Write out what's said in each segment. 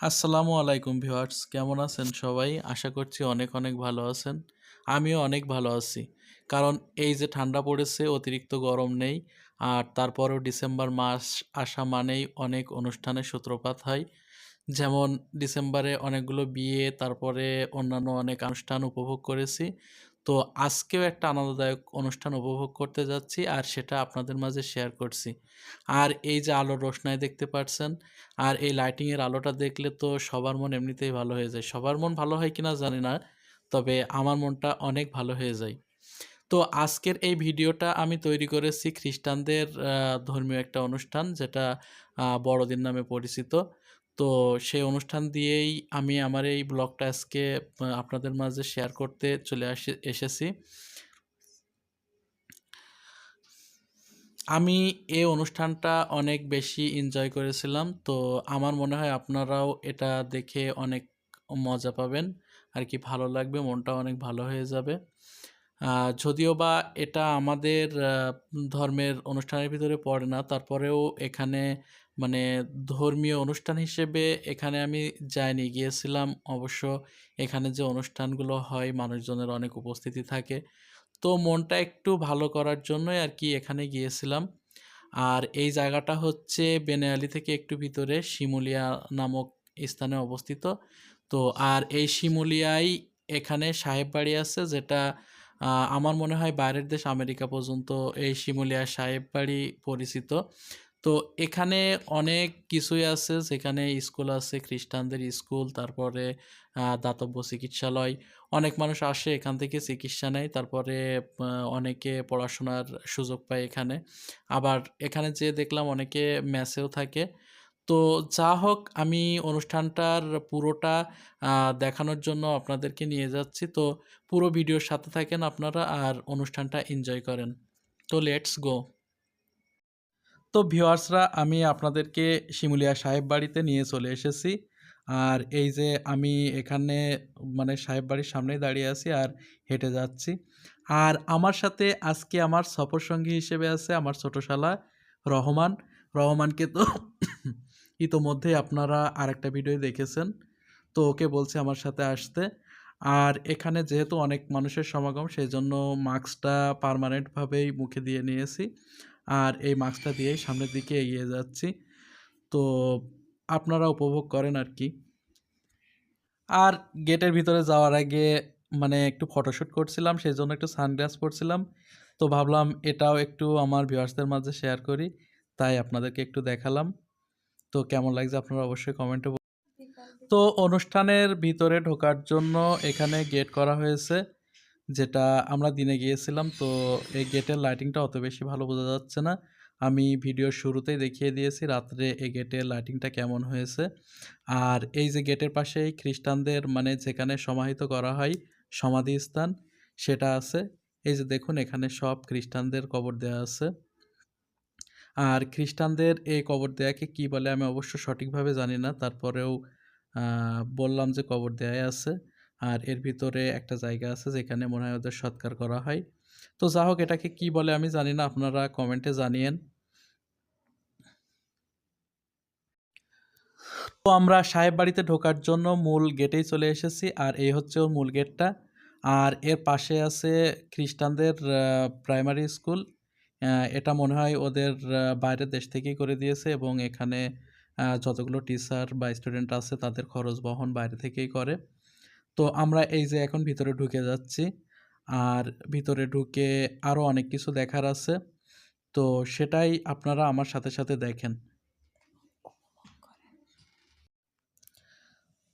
আসসালামু আলাইকুম ভিউয়ার্স, কেমন আছেন সবাই? আশা করছি অনেক অনেক ভালো আছেন। আমিও অনেক ভালো আছি। কারণ এই যে ঠান্ডা পড়েছে, অতিরিক্ত গরম নেই, আর তারপরেও ডিসেম্বর মাস আসা মানেই অনেক অনুষ্ঠানের সূত্রপাত হয়। যেমন ডিসেম্বরে অনেকগুলো বিয়ে, তারপরে অন্যান্য অনেক অনুষ্ঠান উপভোগ করেছি। তো আজকেও একটা আনন্দদায়ক অনুষ্ঠান উপভোগ করতে যাচ্ছি আর সেটা আপনাদের মাঝে শেয়ার করছি। আর এই যে আলোর রোশনাই দেখতে পাচ্ছেন, আর এই লাইটিংয়ের আলোটা দেখলে তো সবার মন এমনিতেই ভালো হয়ে যায়। সবার মন ভালো হয় কিনা জানি না, তবে আমার মনটা অনেক ভালো হয়ে যায়। তো আজকের এই ভিডিওটা আমি তৈরি করেছি খ্রিস্টানদের ধর্মীয় একটা অনুষ্ঠান যেটা বড়দিন নামে পরিচিত। তো সেই অনুষ্ঠান দিয়েই আমি আমার এই ব্লগটা আজকে আপনাদের মাঝে শেয়ার করতে চলে আসে, এসেছি। আমি এই অনুষ্ঠানটা অনেক বেশি এনজয় করেছিলাম, তো আমার মনে হয় আপনারাও এটা দেখে অনেক মজা পাবেন, আর কি ভালো লাগবে মনটা অনেক ভালো হয়ে যাবে। যদিও বা এটা আমাদের ধর্মের অনুষ্ঠানের ভিতরে পড়ে না, তারপরেও এখানে মানে ধর্মীয় অনুষ্ঠান হিসেবে এখানে আমি যাইনি, গিয়েছিলাম। অবশ্য এখানে যে অনুষ্ঠানগুলো হয়, মানুষজনের অনেক উপস্থিতি থাকে। তো মনটা একটু ভালো করার জন্যই আর কি এখানে গিয়েছিলাম। আর এই জায়গাটা হচ্ছে বেনেয়ালি থেকে একটু ভিতরে শিমুলিয়া নামক স্থানে অবস্থিত। তো আর এই শিমুলিয়ায় এখানে সাহেব বাড়ি আছে, যেটা আমার মনে হয় বাইরের দেশ আমেরিকা পর্যন্ত এই শিমুলিয়া সাহেব বাড়ি পরিচিত। তো এখানে অনেক কিছুই আছে। যেখানে স্কুল আছে, খ্রিস্টানদের স্কুল, তারপরে দাতব্য চিকিৎসালয়। অনেক মানুষ আসে এখান থেকে চিকিৎসা নেয়। তারপরে অনেকে পড়াশোনার সুযোগ পায় এখানে। আবার এখানে যে দেখলাম অনেকে ম্যাচেও থাকে। তো যা হোক, আমি অনুষ্ঠানটার পুরোটা দেখানোর জন্য আপনাদেরকে নিয়ে যাচ্ছি। তো পুরো ভিডিওর সাথে থাকেন আপনারা আর অনুষ্ঠানটা এনজয় করেন। তো লেটস গো তো ভিওয়ার্সরা আমি আপনাদেরকে শিমুলিয়া সাহেব বাড়িতে নিয়ে চলে এসেছি। আর এই যে আমি এখানে মানে সাহেব বাড়ির সামনেই দাঁড়িয়ে আছি আর হেঁটে যাচ্ছি। আর আমার সাথে আজকে আমার সফর সঙ্গী হিসেবে আছে আমার ছোট শালা রহমান। রহমানকে তো ইতোমধ্যেই আপনারা আরেকটা ভিডিও দেখেছেন। তো ওকে বলছি আমার সাথে আসতে। আর এখানে যেহেতু অনেক মানুষের সমাগম সেই জন্য মাস্কটা পার্মানেন্টভাবেই মুখে দিয়ে নিয়েছি। আর এই মাস্কটা দিয়েই সামনের দিকে এগিয়ে যাচ্ছি। তো আপনারা উপভোগ করেন আর কি। আর গেটের ভিতরে যাওয়ার আগে মানে একটু ফটোশ্যুট করছিলাম সেই জন্য একটু সানগ্লাস পরছিলাম। তো ভাবলাম এটাও একটু আমার ভিউয়ার্সদের মাঝে শেয়ার করি, তাই আপনাদেরকে একটু দেখালাম। তো কেমন লাগছে আপনারা অবশ্যই কমেন্টে তো অনুষ্ঠানের ভিতরে ঢোকার জন্য এখানে গেট করা হয়েছে। যেটা আমরা দিনে গিয়েছিলাম, তো এই গেটের লাইটিংটা অত বেশি ভালো বোঝা যাচ্ছে না। আমি ভিডিওর শুরুতেই দেখিয়ে দিয়েছি, রাত্রে এই গেটের লাইটিংটা কেমন হয়েছে। আর এই যে গেটের পাশেই খ্রিস্টানদের মানে যেখানে সমাহিত করা হয় সমাধিস্থান, সেটা আছে। এই যে দেখুন, এখানে সব খ্রিস্টানদের কবর দেওয়া আছে। আর খ্রিস্টানদের এই কবর দেয়াকে কি বলে আমি অবশ্য সঠিকভাবে জানি না, তারপরেও বললাম যে কবর দেয়াই আছে। আর এর ভিতরে একটা জায়গা আছে যেখানে মনে হয় ওদের সৎকার করা হয়। তো যা হোক, এটাকে কি বলে আমি জানি না, আপনারা কমেন্টে জানিয়েন। তো আমরা সাহেব বাড়িতে ঢোকার জন্য মূল গেটেই চলে এসেছি, আর এই হচ্ছে ওর মূল গেটটা আর এর পাশে আছে খ্রিস্টানদের প্রাইমারি স্কুল এটা মনে হয় ওদের বাইরের দেশ থেকেই করে দিয়েছে এবং এখানে যতগুলো টিচার বা স্টুডেন্ট আছে তাদের খরচ বহন বাইরে থেকেই করে। তো আমরা এই যে এখন ভিতরে ঢুকে যাচ্ছি। আর ভিতরে ঢুকে আরও অনেক কিছু দেখার আছে। তো সেটাই আপনারা আমার সাথে সাথে দেখেন।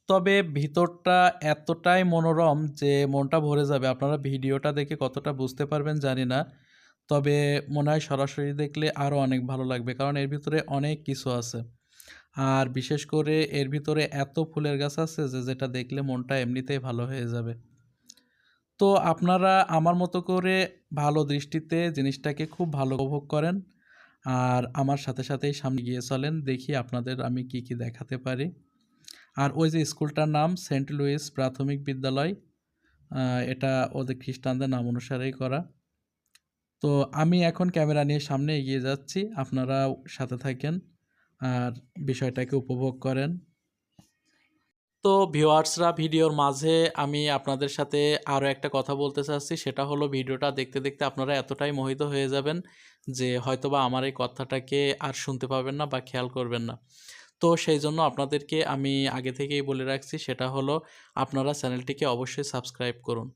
তবে ভিতরটা এতটাই মনোরম যে মনটা ভরে যাবে। আপনারা ভিডিওটা দেখে কতটা বুঝতে পারবেন জানি না। তবে মনে হয় সরাসরি দেখলে আরও অনেক ভালো লাগবে। কারণ এর ভিতরে অনেক কিছু আছে। আর বিশেষ করে এর ভিতরে এত ফুলের গাছ আছে যে, যেটা দেখলে মনটা এমনিতেই ভালো হয়ে যাবে। তো আপনারা আমার মতো করে ভালো দৃষ্টিতে জিনিসটাকে খুব ভালো উপভোগ করেন আর আমার সাথে সাথেই সামনে গিয়ে চলেন, দেখি আপনাদের আমি কি কি দেখাতে পারি। আর ওই যে স্কুলটার নাম সেন্ট লুইস প্রাথমিক বিদ্যালয় এটা ওদের খ্রিস্টানদের নাম অনুসারেই করা। তো আমি এখন ক্যামেরা নিয়ে সামনে এগিয়ে যাচ্ছি, আপনারাও সাথে থাকেন। আর বিষয়টাকে উপভোগ করেন। তো ভিউয়ার্সরা, ভিডিওর মাঝে আমি আপনাদের সাথে আরও একটা কথা বলতে চাচ্ছি। সেটা হলো, ভিডিওটা দেখতে দেখতে আপনারা এতটাই মোহিত হয়ে যাবেন যে হয়তোবা আমার এই কথাটাকে আর শুনতে পাবেন না বা খেয়াল করবেন না। তো সেই জন্য আপনাদেরকে আমি আগে থেকেই বলে রাখছি, সেটা হলো, আপনারা চ্যানেলটিকে অবশ্যই সাবস্ক্রাইব করুন।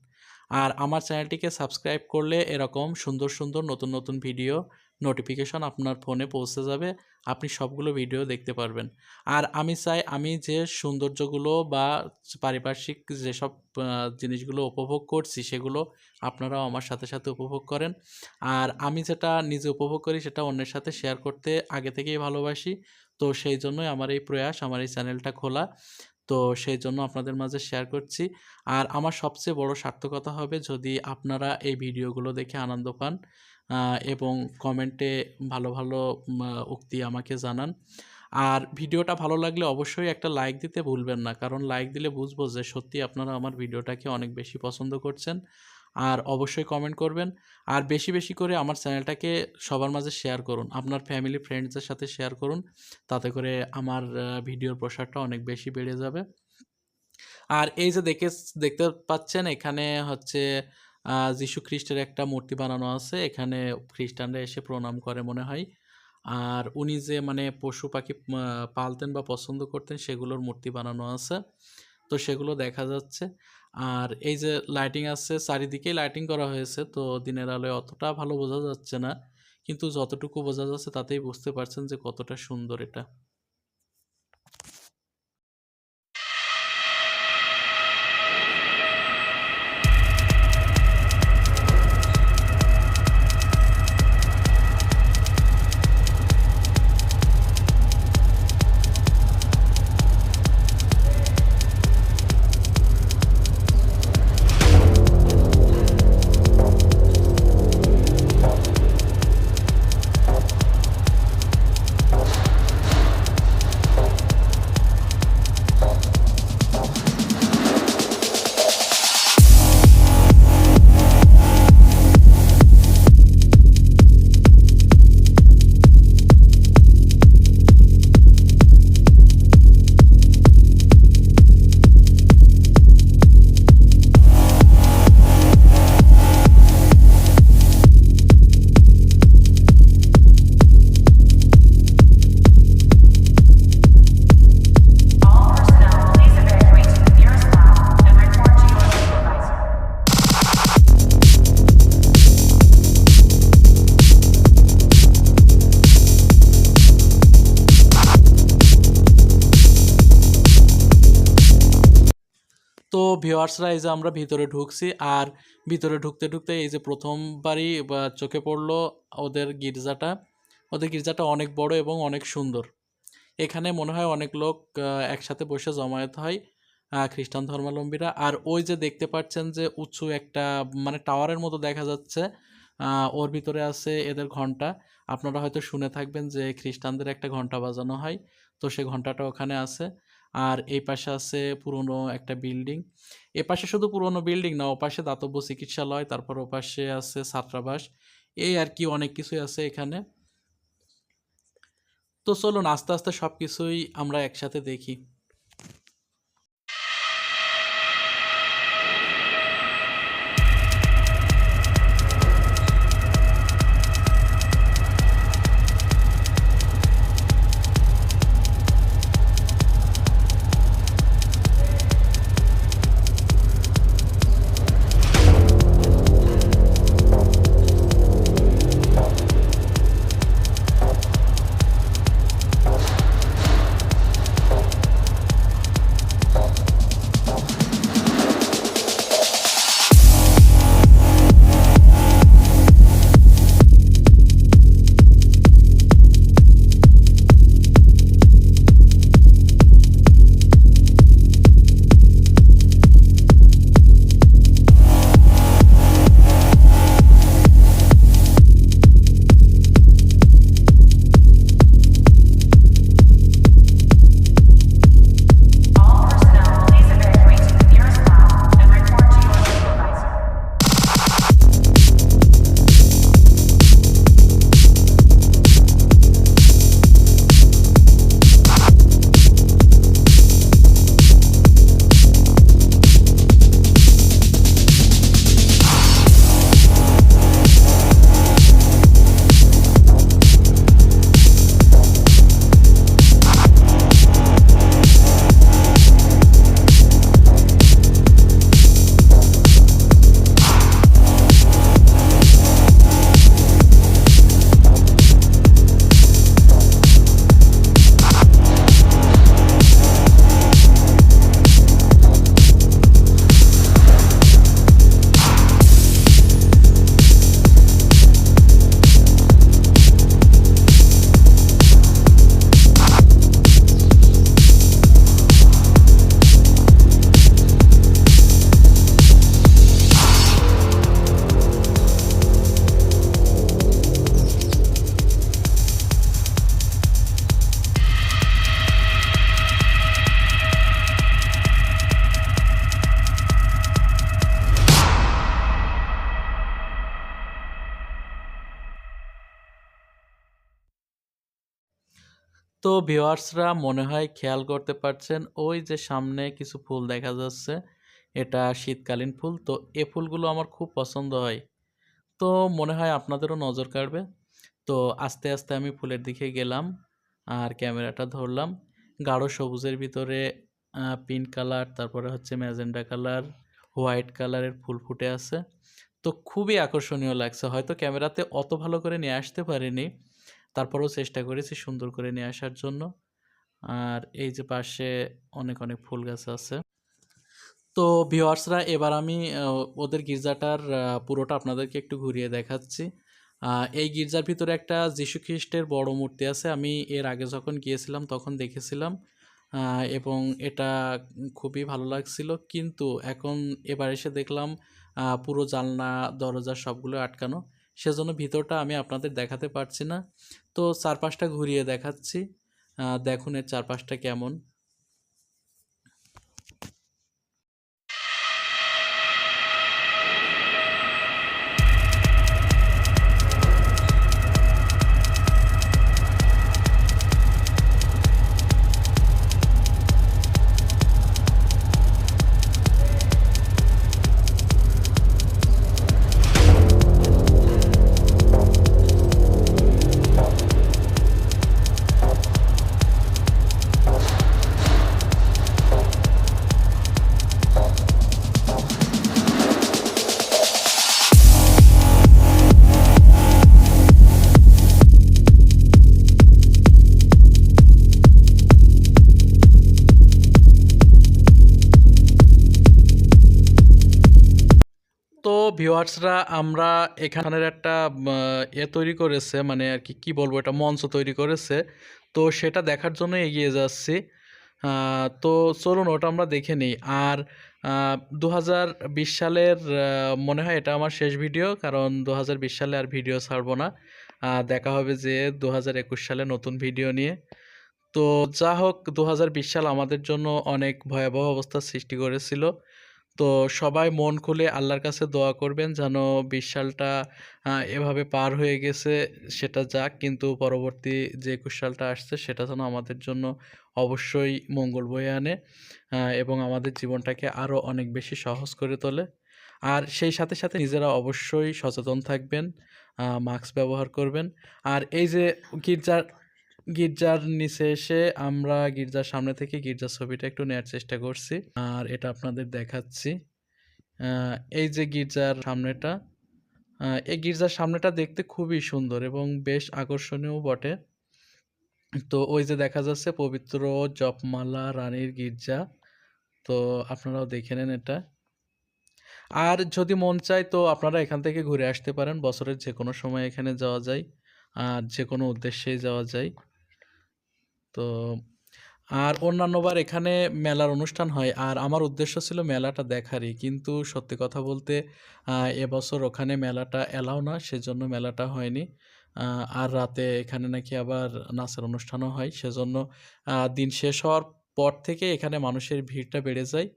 আর আমার চ্যানেলটিকে সাবস্ক্রাইব করলে এরকম সুন্দর সুন্দর নতুন নতুন ভিডিও নোটিফিকেশন আপনার ফোনে পৌঁছে যাবে, আপনি সবগুলো ভিডিও দেখতে পারবেন। আর আমি চাই, আমি যে সৌন্দর্যগুলো বা পারিপার্শ্বিক যেসব জিনিসগুলো উপভোগ করছি, সেগুলো আপনারাও আমার সাথে সাথে উপভোগ করেন। আর আমি যেটা নিজে উপভোগ করি, সেটা অন্যের সাথে শেয়ার করতে আগে থেকেই ভালোবাসি। তো সেই জন্যই আমার এই প্রয়াস, আমার এই চ্যানেলটা খোলা। তো সেই জন্য আপনাদের মাঝে শেয়ার করছি। আর আমার সবচেয়ে বড় সার্থকতা হবে যদি আপনারা এই ভিডিওগুলো দেখে আনন্দ পান। এবং কমেন্টে ভালো ভালো উক্তি আমাকে জানান। আর ভিডিওটা ভালো লাগলে অবশ্যই একটা লাইক দিতে ভুলবেন না, কারণ লাইক দিলে বুঝব যে সত্যি আপনারা আমার ভিডিওটাকে অনেক বেশি পছন্দ করছেন। আর অবশ্যই কমেন্ট করবেন। আর বেশি বেশি করে আমার চ্যানেলটাকে সবার মাঝে শেয়ার করুন, আপনার ফ্যামিলি ফ্রেন্ডসদের সাথে শেয়ার করুন, তাতে করে আমার ভিডিওর প্রসারটা অনেক বেশি বেড়ে যাবে। আর এই যে দেখে, দেখতে পাচ্ছেন এখানে হচ্ছে যীশু খ্রিস্টের একটা মূর্তি বানানো আছে। এখানে খ্রিস্টানরা এসে প্রণাম করে মনে হয়। আর উনি যে মানে পশু পাখি পালতেন বা পছন্দ করতেন, সেগুলোর মূর্তি বানানো আছে। তো সেগুলো দেখা যাচ্ছে। আর এই যে লাইটিং আছে, চারিদিকেই লাইটিং করা হয়েছে। তো দিনের আলোয় অতটা ভালো বোঝা যাচ্ছে না। কিন্তু যতটুকু বোঝা যাচ্ছে, তাতেই বুঝতে পারছেন যে কতটা সুন্দর এটা। তো ভিউয়ার্সরা এই যে আমরা ভিতরে ঢুকছি, আর ভিতরে ঢুকতে ঢুকতে এই যে প্রথমবারই চোখে পড়ল ওদের গির্জাটা। ওদের গির্জাটা অনেক বড় এবং অনেক সুন্দর। এখানে মনে হয় অনেক লোক একসাথে বসে জমায়েত হয় খ্রিস্টান ধর্মাবলম্বীরা। আর ওই যে দেখতে পাচ্ছেন যে উঁচু একটা মানে টাওয়ারের মতো দেখা যাচ্ছে ওর ভিতরে আছে এদের ঘণ্টা। আপনারা হয়তো শুনে থাকবেন যে খ্রিস্টানদের একটা ঘণ্টা বাজানো হয়, তো সে ঘন্টাটা ওখানে আছে। আর এই পাশে আছে পুরনো একটা বিল্ডিং। এ পাশে শুধু পুরনো বিল্ডিং না, ও পাশে দাতব্য চিকিৎসালয়, তারপর ও পাশে আছে ছাত্রাবাস। এই আর কি অনেক কিছুই আছে এখানে। তো চলুন আস্তে আস্তে সব কিছুই আমরা একসাথে দেখি। তো ভিউয়ার্সরা মনে হয় খেয়াল করতে পারছেন, ওই যে সামনে কিছু ফুল দেখা যাচ্ছে, এটা শীতকালীন ফুল, তো এ ফুলগুলো আমার খুব পছন্দ হয়। তো মনে হয় আপনাদেরও নজর কাড়বে। তো আস্তে আস্তে আমি ফুলের দিকে গেলাম, আর ক্যামেরাটা ধরলাম। গাঢ় সবুজের ভিতরে পিঙ্ক কালার, তারপরে হচ্ছে ম্যাজেন্ডা কালার, হোয়াইট কালারের ফুল ফুটে আছে। তো খুবই আকর্ষণীয় লাগছে, হয়তো ক্যামেরাতে অত ভালো করে নিয়ে আসতে পারিনি। তারপরেও চেষ্টা করেছি সুন্দর করে নিয়ে আসার জন্য। আর এই যে পাশে অনেক অনেক ফুল গাছ আছে। তো ভিওয়ার্সরা এবার আমি ওদের গির্জাটার পুরোটা আপনাদেরকে একটু ঘুরিয়ে দেখাচ্ছি। এই গির্জার ভিতরে একটা যীশু খ্রিস্টের বড় মূর্তি আছে। আমি এর আগে যখন গিয়েছিলাম, তখন দেখেছিলাম। এবং এটা খুবই ভালো লাগছিল। কিন্তু এখন এবার এসে দেখলাম পুরো জানলা, দরজা সবগুলো আটকানো। সেজন্য ভিতরটা আমি আপনাদের দেখাতে পারছি না। তো চারপাশটা ঘুরিয়ে দেখাচ্ছি। দেখুন এর চারপাশটা কেমন। তো ভিউয়ার্সরা আমরা এখানের একটা এ তৈরি করেছে মানে আর কি, কী বলব এটা মঞ্চ তৈরি করেছে। তো সেটা দেখার জন্য এগিয়ে যাচ্ছি। তো চলুন ওটা আমরা দেখে নিই। আর দু হাজার বিশ সালের মনে হয় এটা আমার শেষ ভিডিও কারণ দু হাজার বিশ সালে আর ভিডিও ছাড়বো না। দেখা হবে যে দু হাজার একুশ সালে নতুন ভিডিও নিয়ে। তো যা হোক দু হাজার বিশ সাল আমাদের জন্য অনেক ভয়াবহ অবস্থার সৃষ্টি করেছিল। তো সবাই মন খুলে আল্লাহর কাছে দোয়া করবেন যেন বিশ সালটা এভাবে পার হয়ে গেছে, সেটা যাক। কিন্তু পরবর্তী যে একুশ সালটা আসছে, সেটা যেন আমাদের জন্য অবশ্যই মঙ্গল বয়ে আনে এবং আমাদের জীবনটাকে আরও অনেক বেশি সহজ করে তোলে। আর সেই সাথে সাথে নিজেরা অবশ্যই সচেতন থাকবেন মাস্ক ব্যবহার করবেন। আর এই যে গির্জার গির্জার নিচে এসে আমরা গির্জার সামনে থেকে গির্জার ছবিটা একটু নেওয়ার চেষ্টা করছি। আর এটা আপনাদের দেখাচ্ছি। এই যে গির্জার সামনেটা এই গির্জার সামনেটা দেখতে খুবই সুন্দর এবং বেশ আকর্ষণীয় বটে। তো ওই যে দেখা যাচ্ছে পবিত্র জপমালা রানীর গির্জা। তো আপনারাও দেখে নেন এটা। আর যদি মন চায় তো আপনারা এখান থেকে ঘুরে আসতে পারেন। বছরের যে কোনো সময় এখানে যাওয়া যায়। আর যে কোনো উদ্দেশ্যেই যাওয়া যায়। তো আর অন্যান্যবার এখানে মেলার অনুষ্ঠান হয়। আর আমার উদ্দেশ্য ছিল মেলাটা দেখারই। কিন্তু সত্যি কথা বলতে এবছর ওখানে মেলাটা এলাও না, সেজন্য মেলাটা হয়নি। আর রাতে এখানে নাকি আবার নাচের অনুষ্ঠানও হয়। সেজন্য দিন শেষ হওয়ার পর থেকে এখানে মানুষের ভিড়টা বেড়ে যায়।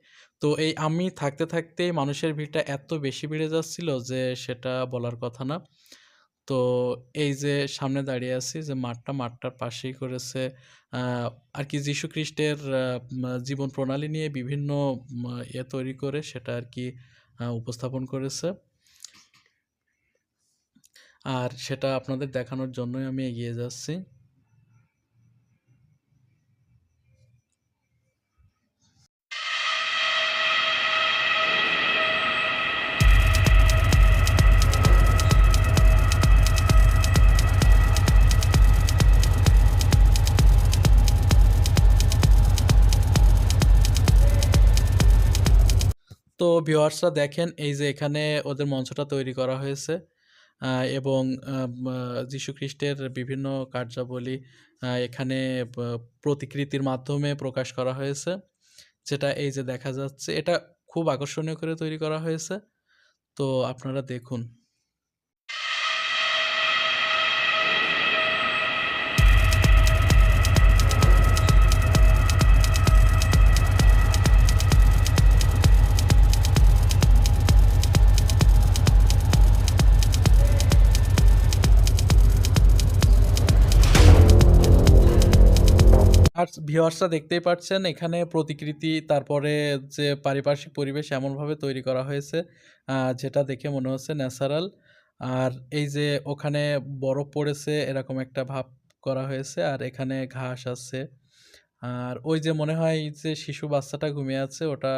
তো এই আমি থাকতে থাকতেই মানুষের ভিড়টা এত বেশি বেড়ে যাচ্ছিল যে সেটা বলার কথা না। তো এই যে সামনে দাঁড়িয়ে আছি যে মাঠটা, মাঠটার পাশেই করেছে আর কি যীশু খ্রিস্টের জীবন প্রণালী নিয়ে বিভিন্ন ইয়ে তৈরি করে সেটা আর কি উপস্থাপন করেছে। আর সেটা আপনাদের দেখানোর জন্যই আমি এগিয়ে যাচ্ছি। তো ভিউয়ার্সরা দেখেন এই যে এখানে ওদের মঞ্চটা তৈরি করা হয়েছে। এবং খ্রিস্টের বিভিন্ন কার্যাবলী এখানে প্রতিকৃতির মাধ্যমে প্রকাশ করা হয়েছে। যেটা এই যে দেখা যাচ্ছে, এটা খুব আকর্ষণীয় করে তৈরি করা হয়েছে। তো আপনারা দেখুন। ভিউয়ার্সরা দেখতেই পাচ্ছেন এখানে প্রতিকৃতি তারপরে যে পারিপার্শ্বিক পরিবেশ এমনভাবে তৈরি করা হয়েছে যেটা দেখে মনে হচ্ছে ন্যাচারাল। আর এই যে ওখানে বরফ পড়েছে এরকম একটা ভাব করা হয়েছে। আর এখানে ঘাস আছে। আর ওই যে মনে হয় যে শিশু বাচ্চাটা ঘুমিয়ে আছে ওটা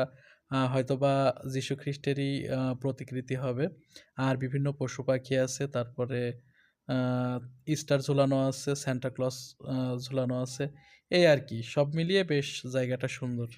হয়তোবা যীশু খ্রিস্টেরই প্রতিকৃতি হবে। আর বিভিন্ন পশু-পাখি আছে। তারপরে ইস্টার স্টার ঝুলানো আছে, ক্লজ ঝুলানো আছে। এই আর কি সব মিলিয়ে বেশ জায়গাটা সুন্দর।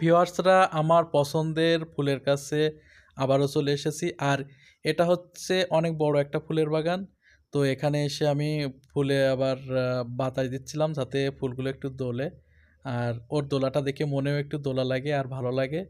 ভিউয়ার্সরা আমার পছন্দের ফুলের কাছে আবারও চলে এসেছি। আর এটা হচ্ছে অনেক বড় একটা ফুলের বাগান। তো এখানে এসে আমি ফুলে আবার বাতাস দিচ্ছিলাম যাতে ফুলগুলো একটু দোলে। আর ওর দোলাটা দেখে মনেও একটু দোলা লাগে আর ভালো লাগে।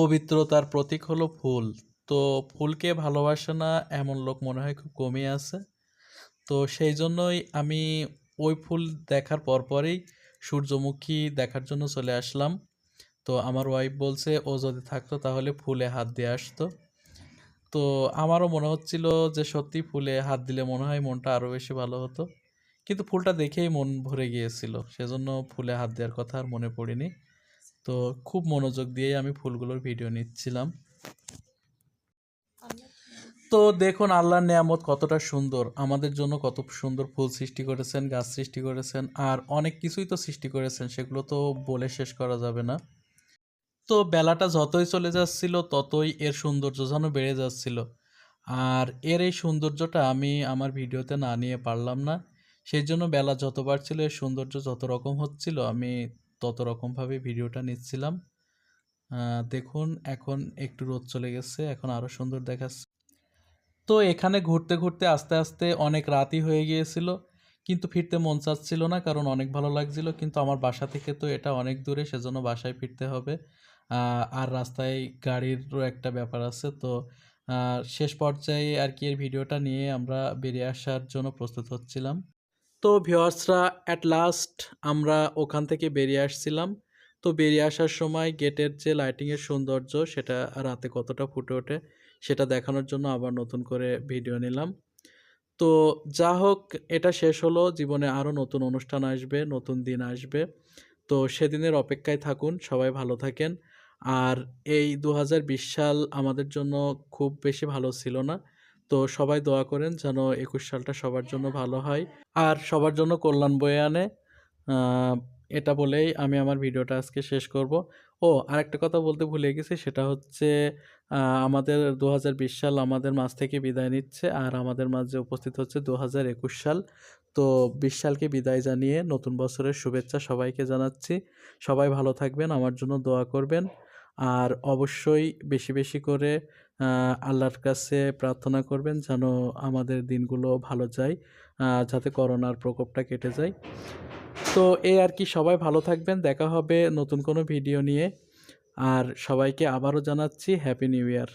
পবিত্রতার প্রতীক হলো ফুল। তো ফুলকে ভালোবাসে না এমন লোক মনে হয় খুব কমই আছে। তো সেই জন্যই আমি ওই ফুল দেখার পরপরই সূর্যমুখী দেখার জন্য চলে আসলাম। তো আমার ওয়াইফ বলছে, ও যদি থাকতো তাহলে ফুলে হাত দিয়ে আসতো। তো আমারও মনে হচ্ছিল যে সত্যি ফুলে হাত দিলে মনে হয় মনটা আরও বেশি ভালো হতো। কিন্তু ফুলটা দেখেই মন ভরে গিয়েছিল। সেজন্য ফুলে হাত দেওয়ার কথা আর মনে পড়েনি। তো খুব মনোযোগ দিয়েই আমি ফুলগুলোর ভিডিও নিচ্ছিলাম। তো দেখুন আল্লাহর নেয়ামত কতটা সুন্দর। আমাদের জন্য কত সুন্দর ফুল সৃষ্টি করেছেন, গাছ সৃষ্টি করেছেন। আর অনেক কিছুই তো সৃষ্টি করেছেন সেগুলো তো বলে শেষ করা যাবে না। তো বেলাটা যতই চলে যাচ্ছিল ততই এর সৌন্দর্য যেন বেড়ে যাচ্ছিল। আর এর এই সৌন্দর্যটা আমি আমার ভিডিওতে না নিয়ে পারলাম না। সেই জন্য বেলা যত বাড়ছিল এর সৌন্দর্য যত রকম হচ্ছিল আমি তত রকমভাবে ভিডিওটা নিচ্ছিলাম। দেখুন এখন একটু রোদ চলে গেছে। এখন আরও সুন্দর দেখাচ্ছে। তো এখানে ঘুরতে, ঘুরতে আস্তে, আস্তে অনেক রাতই হয়ে গিয়েছিল। কিন্তু ফিরতে মন চাচ্ছিল না কারণ অনেক ভালো লাগছিল কিন্তু আমার বাসা থেকে তো এটা অনেক দূরে সেজন্য বাসায় ফিরতে হবে আর রাস্তায় গাড়িরও একটা ব্যাপার আছে তো শেষ পর্যায়ে আর কি এর ভিডিওটা নিয়ে আমরা বেরিয়ে আসার জন্য প্রস্তুত হচ্ছিলাম তো ভিওয়ার্সরা অ্যাট লাস্ট আমরা ওখান থেকে বেরিয়ে আসছিলাম। তো বেরিয়ে আসার সময় গেটের যে লাইটিংয়ের সৌন্দর্য, সেটা রাতে কতটা ফুটে ওঠে, সেটা দেখানোর জন্য আবার নতুন করে ভিডিও নিলাম। তো যা হোক, এটা শেষ হলো। জীবনে আরও নতুন অনুষ্ঠান আসবে, নতুন দিন আসবে। তো সেদিনের অপেক্ষায় থাকুন, সবাই ভালো থাকেন। আর এই দু হাজার বিশ সাল আমাদের জন্য খুব বেশি ভালো ছিল না। তো সবাই দোয়া করেন যেন একুশ সালটা সবার জন্য ভালো হয়। আর সবার জন্য কল্যাণ বয়ে আনে। এটা বলেই আমি আমার ভিডিওটা আজকে শেষ করব। ও, আরেকটা কথা বলতে ভুলে গেছি, সেটা হচ্ছে আমাদের দু হাজার বিশ সাল আমাদের মাঝ থেকে বিদায় নিচ্ছে, আর আমাদের মাঝে উপস্থিত হচ্ছে দু হাজার একুশ সাল। তো বিশ সালকে বিদায় জানিয়ে নতুন বছরের শুভেচ্ছা সবাইকে জানাচ্ছি। সবাই ভালো থাকবেন, আমার জন্য দোয়া করবেন। আর অবশ্যই বেশি বেশি করে আল্লাহর কাছে প্রার্থনা করবেন যেন আমাদের দিনগুলো ভালো যায় যাতে করোনার প্রকোপটা কেটে যায়। তো এই আর কি, সবাই ভালো থাকবেন, দেখা হবে নতুন কোনো ভিডিও নিয়ে। আর সবাইকে আবারও জানাচ্ছি হ্যাপি নিউ ইয়ার